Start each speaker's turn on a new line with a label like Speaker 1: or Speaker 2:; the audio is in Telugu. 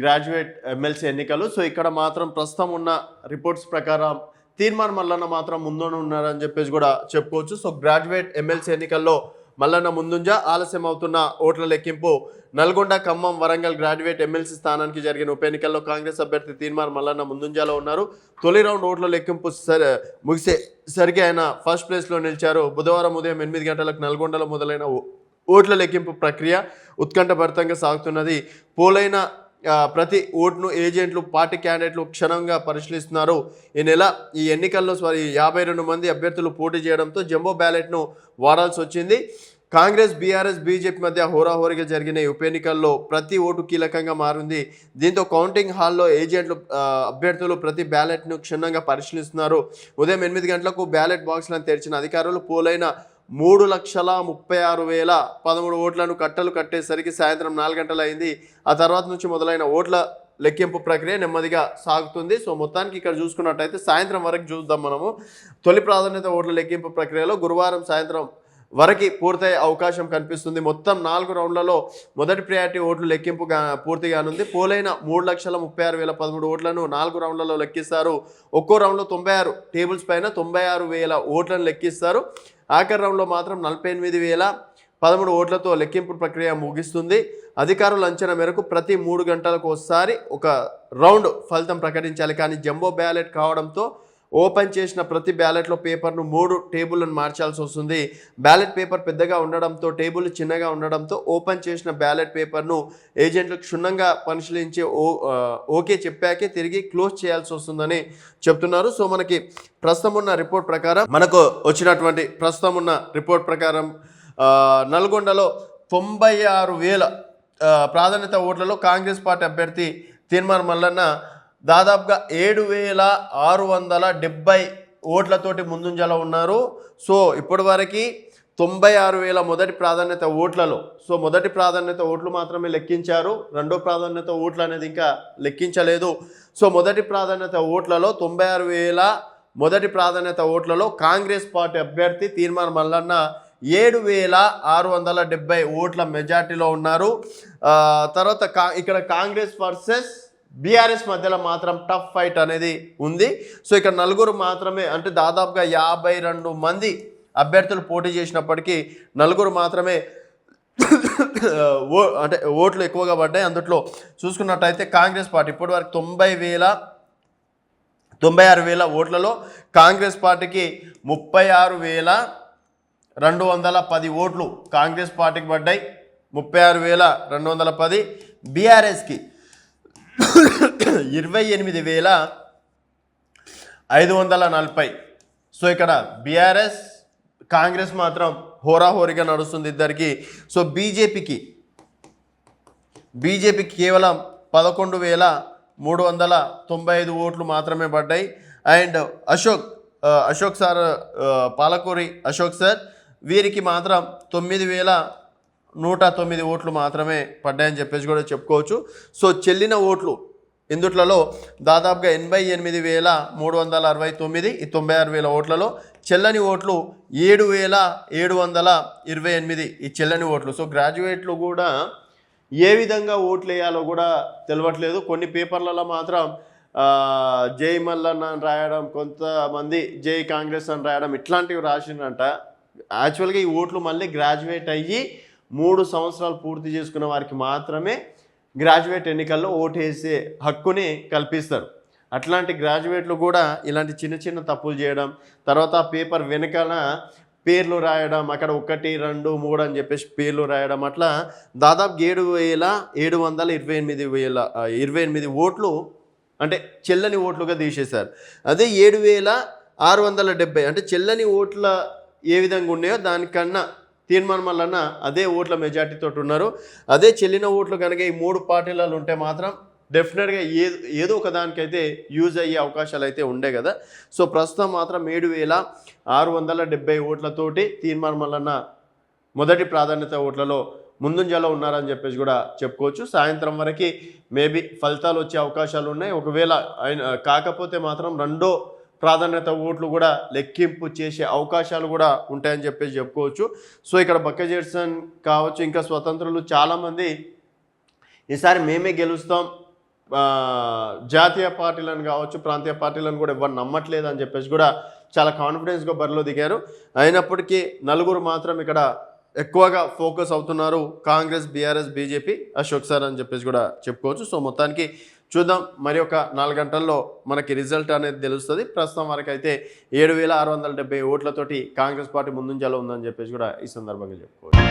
Speaker 1: గ్రాడ్యుయేట్ ఎమ్మెల్సీ ఎన్నికలు. సో ఇక్కడ మాత్రం ప్రస్తుతం ఉన్న రిపోర్ట్స్ ప్రకారం తీర్మాన్ మల్లన్న మాత్రం ముందునే ఉన్నారని చెప్పేసి కూడా చెప్పుకోవచ్చు. సో గ్రాడ్యుయేట్ ఎమ్మెల్సీ ఎన్నికల్లో మల్లన్న ముందుంజా ఆలస్యం అవుతున్న ఓట్ల లెక్కింపు నల్గొండ ఖమ్మం వరంగల్ గ్రాడ్యుయేట్ ఎమ్మెల్సీ స్థానానికి జరిగిన ఉప ఎన్నికల్లో కాంగ్రెస్ అభ్యర్థి తీర్మాన్ మల్లన్న ముందుంజాలో ఉన్నారు. తొలి రౌండ్ ఓట్ల లెక్కింపు సరి ముగిసేసరికి ఆయన ఫస్ట్ ప్లేస్లో నిలిచారు. బుధవారం ఉదయం ఎనిమిది గంటలకు నల్గొండలో మొదలైన ఓ- ఓట్ల లెక్కింపు ప్రక్రియ ఉత్కంఠభరితంగా సాగుతున్నది. పోలైన ప్రతి ఓటును ఏజెంట్లు పార్టీ క్యాండిడేట్లు క్షణంగా పరిశీలిస్తున్నారు. ఈ నెల ఈ ఎన్నికల్లో సారీ యాభై రెండు మంది అభ్యర్థులు పోటీ చేయడంతో జంబో బ్యాలెట్ను వాడాల్సి వచ్చింది. కాంగ్రెస్ బీఆర్ఎస్ బీజేపీ మధ్య హోరాహోరీగా జరిగిన ఉప ఎన్నికల్లో ప్రతి ఓటు కీలకంగా మారింది. దీంతో కౌంటింగ్ హాల్లో ఏజెంట్లు అభ్యర్థులు ప్రతి బ్యాలెట్ను క్షుణ్ణంగా పరిశీలిస్తున్నారు. ఉదయం ఎనిమిది గంటలకు బ్యాలెట్ బాక్స్లను తెరిచిన అధికారులు పోలైన మూడు లక్షల ముప్పై ఆరు వేల పదమూడు ఓట్లను కట్టలు కట్టేసరికి సాయంత్రం నాలుగు గంటలు అయింది ఆ తర్వాత నుంచి మొదలైన ఓట్ల లెక్కింపు ప్రక్రియ నెమ్మదిగా సాగుతుంది. సో మొత్తానికి ఇక్కడ చూసుకున్నట్టయితే సాయంత్రం వరకు చూద్దాం మనము. తొలి ప్రాధాన్యత ఓట్ల లెక్కింపు ప్రక్రియలో గురువారం సాయంత్రం వరకు పూర్తయ్యే అవకాశం కనిపిస్తుంది. మొత్తం నాలుగు రౌండ్లలో మొదటి ప్రయారిటీ ఓట్లు లెక్కింపు పూర్తిగానుంది పూర్తి కానుంది. పోలైన మూడు లక్షల ముప్పై ఆరు వేల పదమూడు ఓట్లను నాలుగు రౌండ్లలో లెక్కిస్తారు. ఒక్కో రౌండ్లో తొంభై ఆరు టేబుల్స్ పైన తొంభై ఆరు వేల ఓట్లను లెక్కిస్తారు. ఆఖరి రౌండ్లో మాత్రం నలభై ఎనిమిది వేల పదమూడు ఓట్లతో లెక్కింపు ప్రక్రియ ముగిస్తుంది. అధికారుల అంచనా మేరకు ప్రతి మూడు గంటలకు ఒకసారి ఒక రౌండ్ ఫలితం ప్రకటించాలి. కానీ జంబో బ్యాలెట్ కావడంతో ఓపెన్ చేసిన ప్రతి బ్యాలెట్లో పేపర్ను మూడు టేబుల్ను మార్చాల్సి వస్తుంది. బ్యాలెట్ పేపర్ పెద్దగా ఉండడంతో టేబుల్ చిన్నగా ఉండడంతో ఓపెన్ చేసిన బ్యాలెట్ పేపర్ను ఏజెంట్లు క్షుణ్ణంగా పరిశీలించి ఓ ఓకే చెప్పాకే తిరిగి క్లోజ్ చేయాల్సి వస్తుందని చెప్తున్నారు. సో మనకి ప్రస్తుతం ఉన్న రిపోర్ట్ ప్రకారం మనకు వచ్చినటువంటి ప్రస్తుతం ఉన్న రిపోర్ట్ ప్రకారం నల్గొండలో తొంభై ఆరు వేల ప్రాధాన్యత ఓట్లలో కాంగ్రెస్ పార్టీ అభ్యర్థి తీర్మార్ మల్లన్న దాదాపుగా ఏడు వేల ఆరు వందల డెబ్బై ఓట్లతోటి ముందుంజలో ఉన్నారు. సో ఇప్పటి వరకు తొంభై ఆరు వేల మొదటి ప్రాధాన్యత ఓట్లలో సో మొదటి ప్రాధాన్యత ఓట్లు మాత్రమే లెక్కించారు. రెండో ప్రాధాన్యత ఓట్లు అనేది ఇంకా లెక్కించలేదు. సో మొదటి ప్రాధాన్యత ఓట్లలో తొంభై ఆరు వేల మొదటి ప్రాధాన్యత ఓట్లలో కాంగ్రెస్ పార్టీ అభ్యర్థి తీర్మాన్ మల్లన్న ఏడు వేల ఆరు వందల డెబ్బై ఓట్ల మెజార్టీలో ఉన్నారు. తర్వాత కా ఇక్కడ కాంగ్రెస్ వర్సెస్ బీఆర్ఎస్ మధ్యలో మాత్రం టఫ్ ఫైట్ అనేది ఉంది. సో ఇక్కడ నలుగురు మాత్రమే అంటే దాదాపుగా యాభై రెండు మంది అభ్యర్థులు పోటీ చేసినప్పటికీ నలుగురు మాత్రమే ఓ అంటే ఓట్లు ఎక్కువగా పడ్డాయి. అందుట్లో చూసుకున్నట్టయితే కాంగ్రెస్ పార్టీ ఇప్పటి వరకు తొంభై వేల తొంభై ఆరు వేల ఓట్లలో కాంగ్రెస్ పార్టీకి ముప్పై ఆరు వేల రెండు వందల పది ఓట్లు కాంగ్రెస్ పార్టీకి పడ్డాయి. ముప్పై ఆరు వేల రెండు వందల పది బీఆర్ఎస్కి. ఇరవై ఎనిమిది వేల ఐదు వందల నలభై. సో ఇక్కడ బీఆర్ఎస్ కాంగ్రెస్ మాత్రం హోరాహోరీగా నడుస్తుంది ఇద్దరికి. సో బీజేపీకి బీజేపీకి కేవలం పదకొండు వేల మూడు వందల తొంభై ఐదు ఓట్లు మాత్రమే పడ్డాయి. And Ashok Ashok sir Palakuri Ashok sir వీరికి మాత్రం తొమ్మిది వేల నూట తొమ్మిది ఓట్లు మాత్రమే పడ్డాయని చెప్పేసి కూడా చెప్పుకోవచ్చు. సో చెల్లిన ఓట్లు ఇందుట్లలో దాదాపుగా ఎనభై ఎనిమిది వేల మూడు వందల అరవై తొమ్మిది ఈ తొంభై ఆరు వేల ఓట్లలో చెల్లని ఓట్లు ఏడు వేల ఏడు వందల ఇరవై ఎనిమిది ఈ చెల్లని ఓట్లు. సో గ్రాడ్యుయేట్లు కూడా ఏ విధంగా ఓట్లు వేయాలో కూడా తెలియట్లేదు కొన్ని పేపర్లలో మాత్రం జై మల్లన్న అని రాయడం కొంతమంది జై కాంగ్రెస్ అని రాయడం ఇట్లాంటివి రాసిందంట యాక్చువల్గా ఈ ఓట్లు మళ్ళీ గ్రాడ్యుయేట్ అయ్యి మూడు సంవత్సరాలు పూర్తి చేసుకున్న వారికి మాత్రమే గ్రాడ్యుయేట్ ఎన్నికల్లో ఓటు వేసే హక్కుని కల్పిస్తారు. అట్లాంటి గ్రాడ్యుయేట్లు కూడా ఇలాంటి చిన్న చిన్న తప్పులు చేయడం తర్వాత పేపర్ వెనకాల పేర్లు రాయడం అక్కడ ఒకటి రెండు మూడు అని చెప్పేసి పేర్లు రాయడం అట్లా దాదాపు ఏడు వేల ఏడు వందల ఇరవై ఎనిమిది వేల ఇరవై ఎనిమిది ఓట్లు అంటే చెల్లని ఓట్లుగా తీసేశారు. అదే ఏడు వేల ఆరు వందల డెబ్బై అంటే చెల్లని ఓట్ల ఏ విధంగా ఉన్నాయో దానికన్నా తీర్మానం మల్లన్న అదే ఓట్ల మెజార్టీతో ఉన్నారు. అదే చెల్లిన ఓట్లు కనుక ఈ మూడు పార్టీలలో ఉంటే మాత్రం డెఫినెట్గా ఏదో ఏదో ఒక దానికైతే యూజ్ అయ్యే అవకాశాలు అయితే ఉండే కదా. సో ప్రస్తుతం మాత్రం ఏడు వేల ఆరు వందల డెబ్బై ఓట్లతోటి తీర్మానం వలన మొదటి ప్రాధాన్యత ఓట్లలో ముందుంజలో ఉన్నారని చెప్పేసి కూడా చెప్పుకోవచ్చు. సాయంత్రం వరకు మేబీ ఫలితాలు వచ్చే అవకాశాలు ఉన్నాయి. ఒకవేళ ఆయన కాకపోతే మాత్రం రెండో ప్రాధాన్యత ఓట్లు కూడా లెక్కింపు చేసే అవకాశాలు కూడా ఉంటాయని చెప్పేసి చెప్పుకోవచ్చు. సో ఇక్కడ బక్క జెర్సన్ కావచ్చు ఇంకా స్వతంత్రులు చాలామంది ఈసారి మేమే గెలుస్తాం. జాతీయ పార్టీలను కావచ్చు ప్రాంతీయ పార్టీలను కూడా ఎవరు నమ్మట్లేదు అని చెప్పేసి కూడా చాలా కాన్ఫిడెన్స్గా బరిలో దిగారు. అయినప్పటికీ నలుగురు మాత్రం ఇక్కడ ఎక్కువగా ఫోకస్ అవుతున్నారు Congress BRS BJP Ashok sir అని చెప్పేసి కూడా చెప్పుకోవచ్చు. సో మొత్తానికి చూద్దాం. మరి ఒక నాలుగు గంటల్లో మనకి రిజల్ట్ అనేది తెలుస్తుంది. ప్రస్తుతం వరకు అయితే ఏడు వేల ఆరు వందల డెబ్బై ఓట్లతోటి కాంగ్రెస్ పార్టీ ముందుంజలో ఉందని చెప్పేసి కూడా ఈ సందర్భంగా చెప్పుకోవచ్చు.